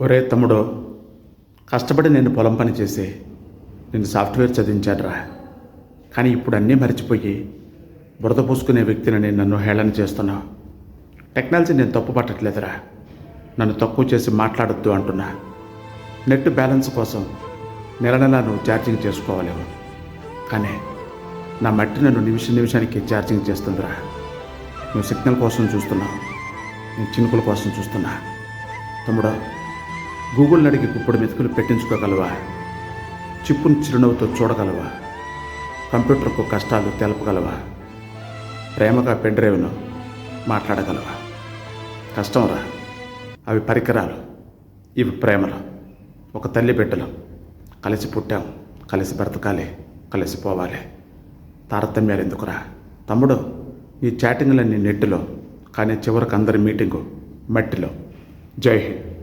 ఒరే తమ్ముడు కష్టపడి నేను పొలం పని చేసి నేను సాఫ్ట్వేర్ చదివించాడ్రా. కానీ ఇప్పుడు అన్నీ మర్చిపోయి బురద పూసుకునే వ్యక్తిని నేను నన్ను హేళన చేస్తున్నా. టెక్నాలజీ నేను తప్పు పట్టట్లేదురా. నన్ను తక్కువ చేసి మాట్లాడొద్దు అంటున్నా. నెట్ బ్యాలెన్స్ కోసం నెల నెల నువ్వు ఛార్జింగ్ చేసుకోవాలేమో. కానీ నా మట్టి నన్ను నిమిషం నిమిషానికి ఛార్జింగ్ చేస్తుందిరా. నువ్వు సిగ్నల్ కోసం చూస్తున్నావు నేను చినుకుల కోసం చూస్తున్నా. తమ్ముడు గూగుల్ అడిగి గుప్పుడు మెతుకులు పెట్టించుకోగలవా? చిప్పును చిరునవ్వుతో చూడగలవా? కంప్యూటర్కు కష్టాలు తెలపగలవా? ప్రేమగా పెండ్రేవును మాట్లాడగలవా? కష్టంరా. అవి పరికరాలు. ఇవి ప్రేమలు. ఒక తల్లి బిడ్డలు. కలిసి పుట్టాం. కలిసి బ్రతకాలి. కలిసి పోవాలి. తారతమ్యాలు ఎందుకురా? తమ్ముడు ఈ చాటింగ్లన్నీ నెట్టులో కానీ చివరికి అందరి మీటింగు మట్టిలో. జై హింద్.